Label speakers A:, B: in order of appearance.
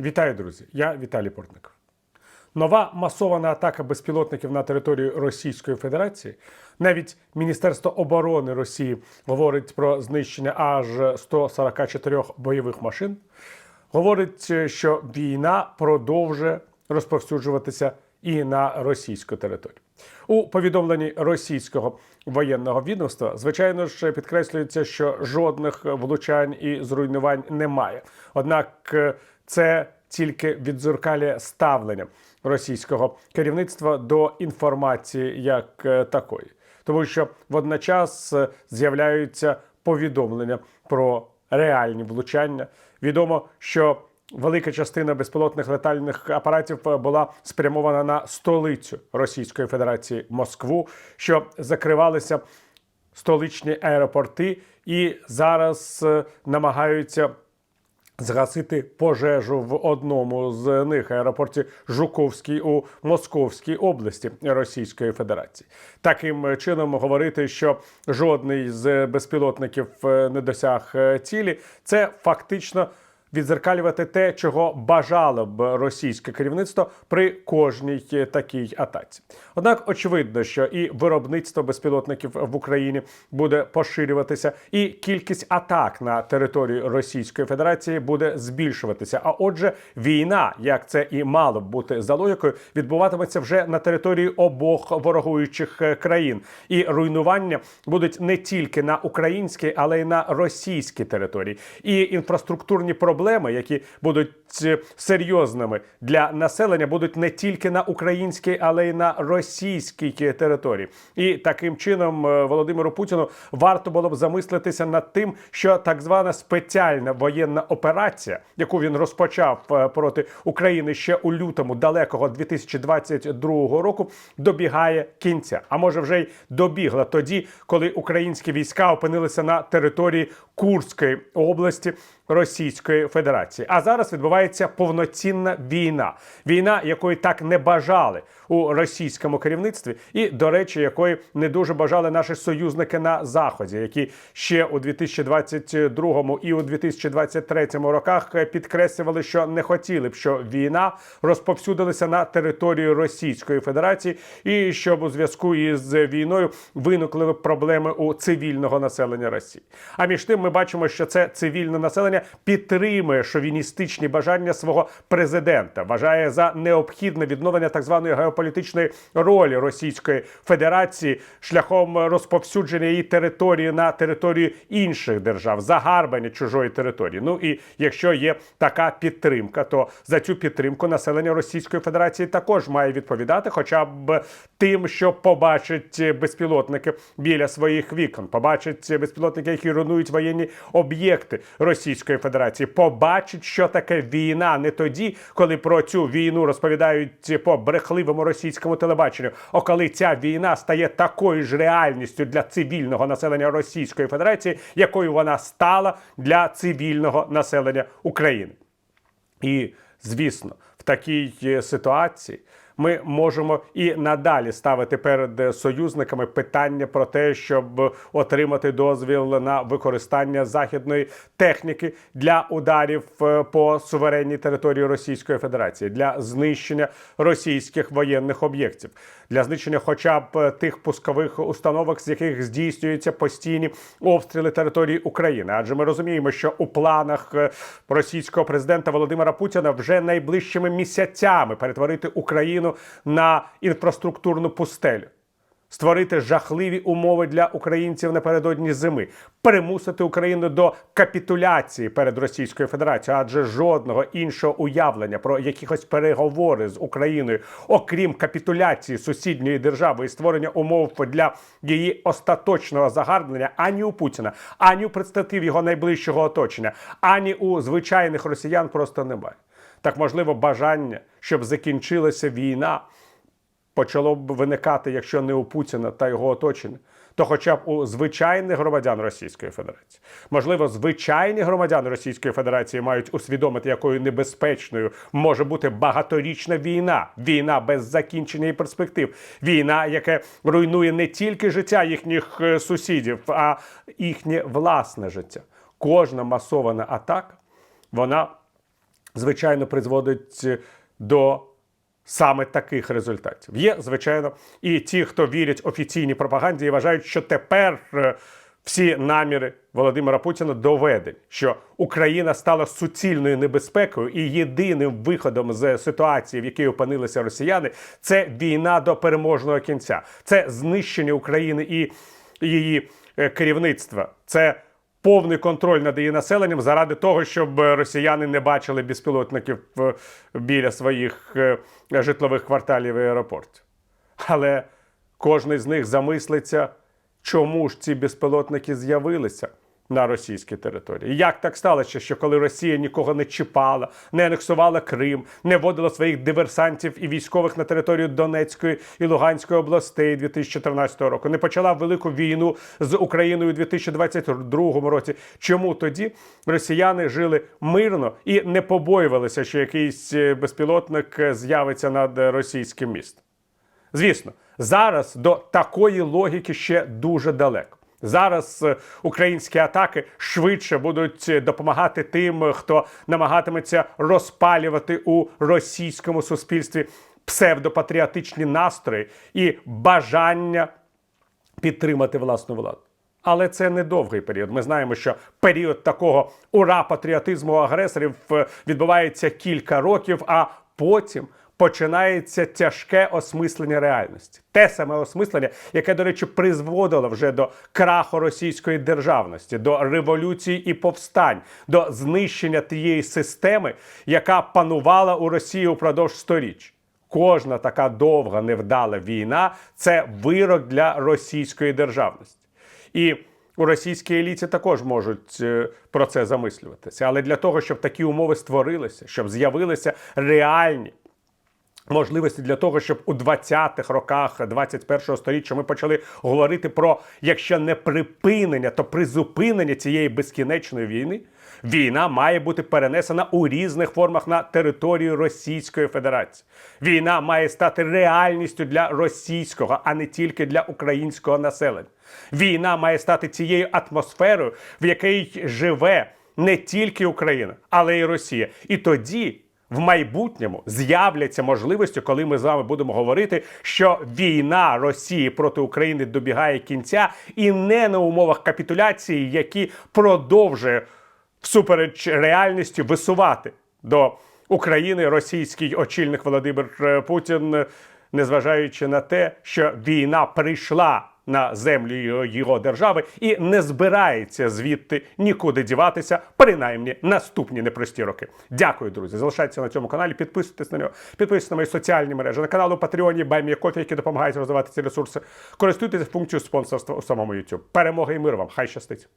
A: Вітаю, друзі! Я Віталій Портников. Нова масована атака безпілотників на територію Російської Федерації. Навіть Міністерство оборони Росії говорить про знищення аж 144 бойових машин. Говорить, що війна продовжує розповсюджуватися і на російську територію. У повідомленні російського воєнного відомства, звичайно ж, підкреслюється, що жодних влучань і зруйнувань немає. Однак е, це тільки відзеркалює ставлення російського керівництва до інформації як е, такої, тому що водночас е, з'являються повідомлення про реальні влучання. Відомо, що велика частина безпілотних летальних апаратів е, була спрямована на столицю Російської Федерації Москву, що закривалися столичні аеропорти, і зараз намагаються згасити пожежу в одному з них аеропорті Жуковський у Московській області Російської Федерації. Таким чином говорити, що жодний з безпілотників е, не досяг е, цілі, це фактично. Відзеркалювати те, чого бажало б російське керівництво при кожній такій атаці. Однак очевидно, що і виробництво безпілотників в Україні буде поширюватися, і кількість атак на територію Російської Федерації буде збільшуватися. А отже, війна, як це і мало б бути за логікою, відбуватиметься вже на території обох ворогуючих е, країн, і руйнування будуть не тільки на українській, але й на російській території. І інфраструктурні проблеми, які будуть е, серйозними для населення, будуть не тільки на українській, але й на російській території. І таким чином е, Володимиру Путіну варто було б замислитися над тим, що так звана спеціальна воєнна операція, яку він розпочав е, проти України ще у лютому далекого 2022 року, добігає кінця. А може вже й добігла тоді, коли українські війська опинилися на території Курської області. Російської Федерації, а зараз відбувається повноцінна війна, війна, якої так не бажали у російському керівництві, і до речі, якої не дуже бажали наші союзники на заході, які ще у 2022 і у 2023 роках підкреслювали, що не хотіли б, що війна розповсюдилася на територію Російської Федерації, і щоб у зв'язку із війною виникли проблеми у цивільного населення Росії. А між тим, ми бачимо, що це цивільне населення підтримує шовіністичні бажання свого президента, вважає за необхідне відновлення так званої геополітичної ролі Російської Федерації шляхом розповсюдження її території на територію інших держав, загарбання чужої території. Ну і якщо є така підтримка, то за цю підтримку населення Російської Федерації також має відповідати, хоча б тим, що побачить безпілотники біля своїх вікон, побачить безпілотники, які руйнують воєнні об'єкти Російської Федерації, побачить, що таке війна. Не тоді, коли про цю війну розповідають по брехливому російському телебаченню, а коли ця війна стає такою ж реальністю для цивільного населення Російської Федерації, якою вона стала для цивільного населення України. І звісно, в такій е, ситуації ми можемо і надалі ставити перед союзниками питання про те, щоб отримати дозвіл на використання західної техніки для ударів е, по суверенній території Російської Федерації для знищення російських воєнних об'єктів, для знищення, хоча б тих пускових установок, з яких здійснюються постійні обстріли території України. Адже ми розуміємо, що у планах е, російського президента Володимира Путіна вже найближчими місяцями перетворити Україну на інфраструктурну пустелю. Створити жахливі умови для українців напередодні зими, примусити Україну до капітуляції перед Російською Федерацією, адже жодного іншого уявлення про якихось переговори з Україною, окрім капітуляції сусідньої держави і створення умов для її остаточного загарбнення, ані у Путіна, ані у представників його найближчого оточення, ані у звичайних росіян просто немає. Так можливо, бажання, щоб закінчилася війна почало б виникати, якщо не у Путіна та його оточення, то хоча б у звичайних громадян Російської Федерації. Можливо, звичайні громадяни Російської Федерації мають усвідомити, якою небезпечною може бути багаторічна війна, війна без закінчення і перспектив, війна, яка руйнує не тільки життя їхніх е, сусідів, а їхнє власне життя. Кожна масована атака, вона звичайно, призводить до саме таких результатів. Є, звичайно, і ті, хто вірять офіційній пропаганді і вважають, що тепер е, всі наміри Володимира Путіна доведені, що Україна стала суцільною небезпекою, і єдиним виходом з ситуації, в якій опинилися росіяни, це війна до переможного кінця, це знищення України і її е, керівництва. Це повний контроль над її населенням заради того, щоб росіяни не бачили безпілотників е, біля своїх е, житлових кварталів і аеропортів. Але кожен з них замислиться, чому ж ці безпілотники з'явилися на російській території. Як так сталося, що коли Росія нікого не чіпала, не анексувала Крим, не вводила своїх диверсантів і військових на територію Донецької і Луганської областей 2014 року, не почала велику війну з Україною у 2022 році. Чому тоді росіяни жили мирно і не побоювалися, що якийсь е, безпілотник е, з'явиться над російським містом? Звісно, зараз до такої логіки ще дуже далеко. Зараз е, українські атаки швидше будуть е, допомагати тим, хто намагатиметься розпалювати у російському суспільстві псевдопатріотичні настрої і бажання підтримати власну владу. Але це не довгий період. Ми знаємо, що період такого ура патріотизму агресорів е, відбувається кілька років, а потім починається тяжке осмислення реальності. Те саме осмислення, яке, до речі, призводило вже до краху російської державності, до революції і повстань, до знищення тієї системи, яка панувала у Росії упродовж сторіч. Кожна така довга невдала війна це вирок для російської державності. І у російській еліті також можуть е, про це замислюватися. Але для того, щоб такі умови створилися, щоб з'явилися реальні можливості для того, щоб у 20-х роках 21-го століття ми почали говорити про якщо не припинення, то призупинення цієї безкінечної війни. Війна має бути перенесена у різних формах на територію Російської Федерації. Війна має стати реальністю для російського, а не тільки для українського населення. Війна має стати цією атмосферою, в якій живе не тільки Україна, але й Росія. І тоді в майбутньому з'являться можливості, коли ми з вами будемо говорити, що війна Росії проти України добігає кінця, і не на умовах капітуляції, які продовжує всупереч реальності висувати до України російський очільник Володимир е, Путін, е, незважаючи на те, що війна прийшла на землю його- держави і не збирається звідти нікуди діватися, принаймні наступні непрості роки. Дякую, друзі. Залишайтеся на цьому каналі, підписуйтесь на нього, підписуйтесь на мої соціальні мережі, на канал у Патреоні Баймі Кофі, які допомагають розвивати ці ресурси. Користуйтесь функцією спонсорства у самому YouTube. Перемоги і миру вам! Хай щастить!